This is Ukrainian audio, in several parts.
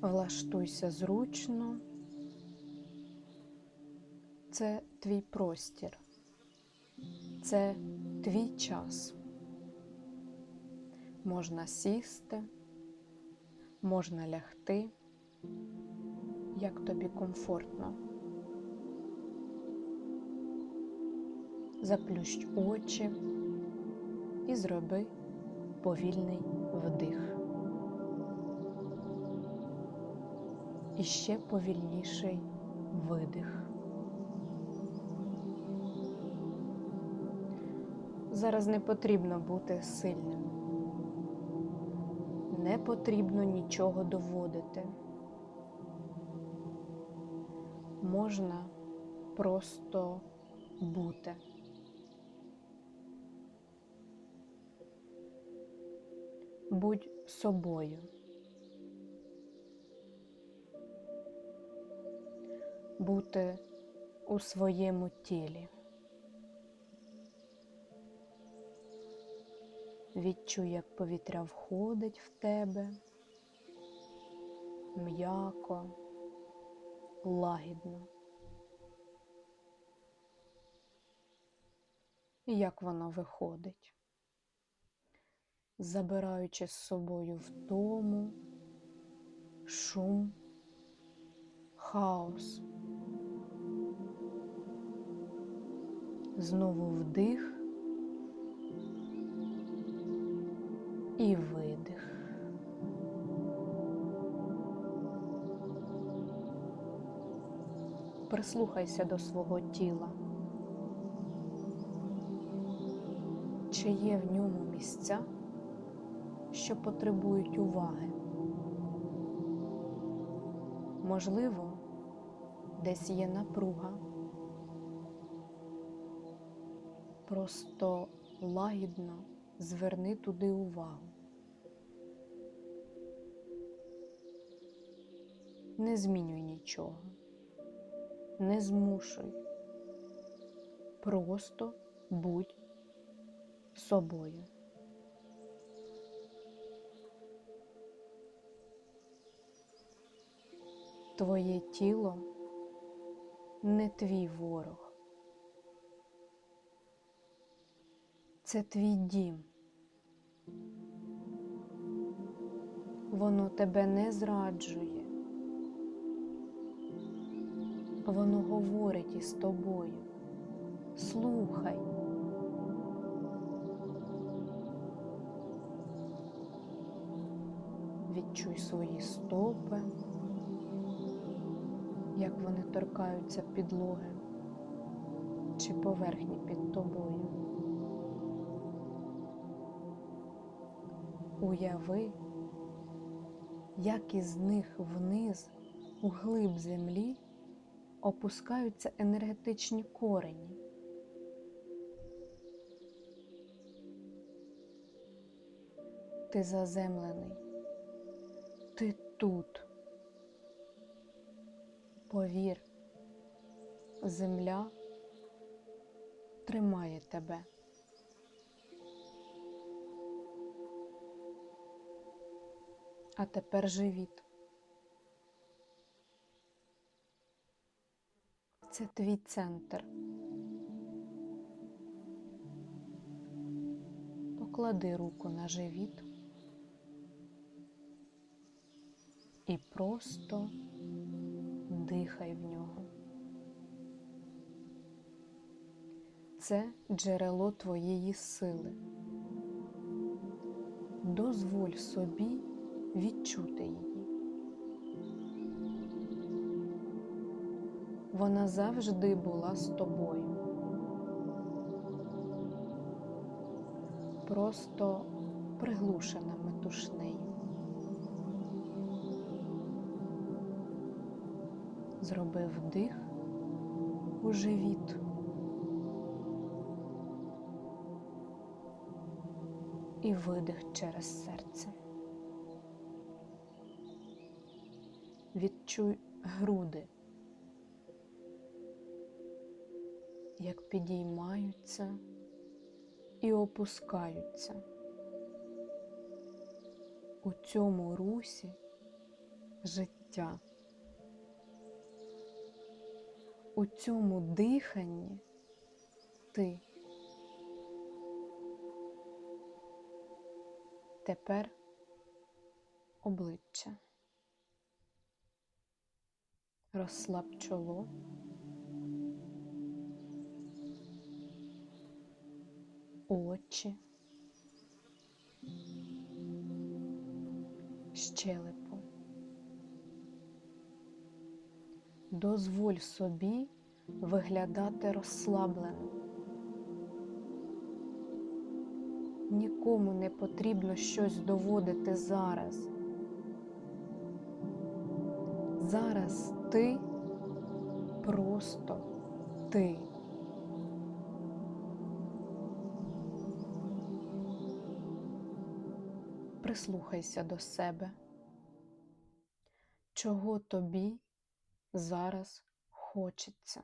Влаштуйся зручно. Це твій простір, це твій час. Можна сісти, можна лягти, як тобі комфортно. Заплющ очі і зроби повільний вдих. І ще повільніший видих. Зараз не потрібно бути сильним. Не потрібно нічого доводити. Можна просто бути. Будь собою. Бути у своєму тілі. Відчуй, як повітря входить в тебе м'яко, лагідно. І як воно виходить, забираючи з собою втому, шум, хаос. Знову вдих і видих. Прислухайся до свого тіла. Чи є в ньому місця, що потребують уваги? Можливо, десь є напруга. Просто лагідно зверни туди увагу. Не змінюй нічого, не змушуй, просто будь собою. Твоє тіло не твій ворог. Це твій дім. Воно тебе не зраджує. Воно говорить із тобою. Слухай. Відчуй свої стопи, як вони торкаються підлоги чи поверхні під тобою. Уяви, як із них вниз, у глиб землі, опускаються енергетичні корені. Ти заземлений, ти тут. Повір, земля тримає тебе. А тепер живіт. Це твій центр. Поклади руку на живіт і просто дихай в нього. Це джерело твоєї сили. Дозволь собі відчути її. Вона завжди була з тобою. Просто приглушена метушнею. Зроби вдих у живіт. І видих через серце. Відчуй груди, як підіймаються і опускаються. У цьому русі життя. У цьому диханні ти. Тепер обличчя. Розслаб чоло. Очі. Щелепу. Дозволь собі виглядати розслаблено. Нікому не потрібно щось доводити зараз. Зараз ти просто ти. Прислухайся до себе. Чого тобі зараз хочеться?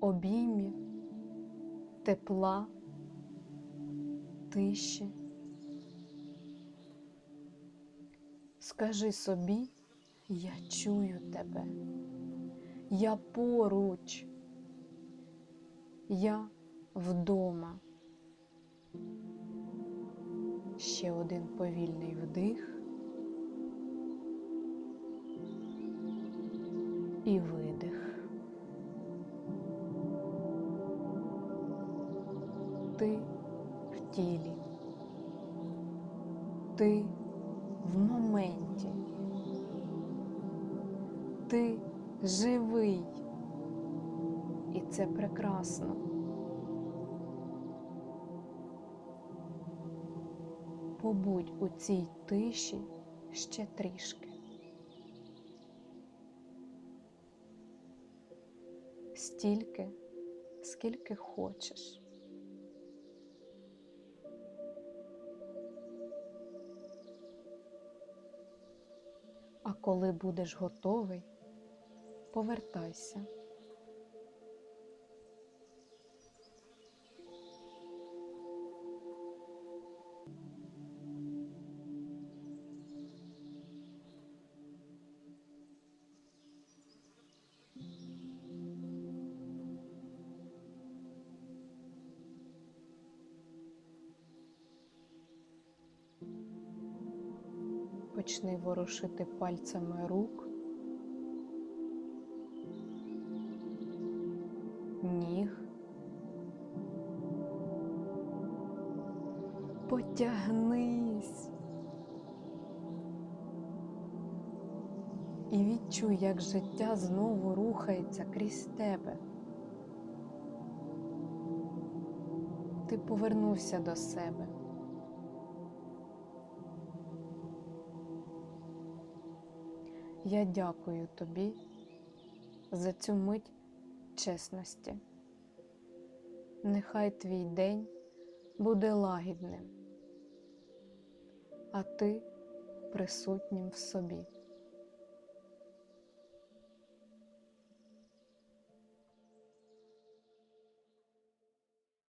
Обіймів, тепла, тиші. Скажи собі, я чую тебе, я поруч, я вдома. Ще один повільний вдих і видих. Ти в тілі, ти живий, і це прекрасно. Побудь у цій тиші ще трішки. Стільки, скільки хочеш. А коли будеш готовий, повертайся. Почни ворушити пальцями рук, ніг. Потягнись і відчуй, як життя знову рухається крізь тебе. Ти повернувся до себе. Я дякую тобі за цю мить чесності. Нехай твій день буде лагідним, а ти присутнім в собі.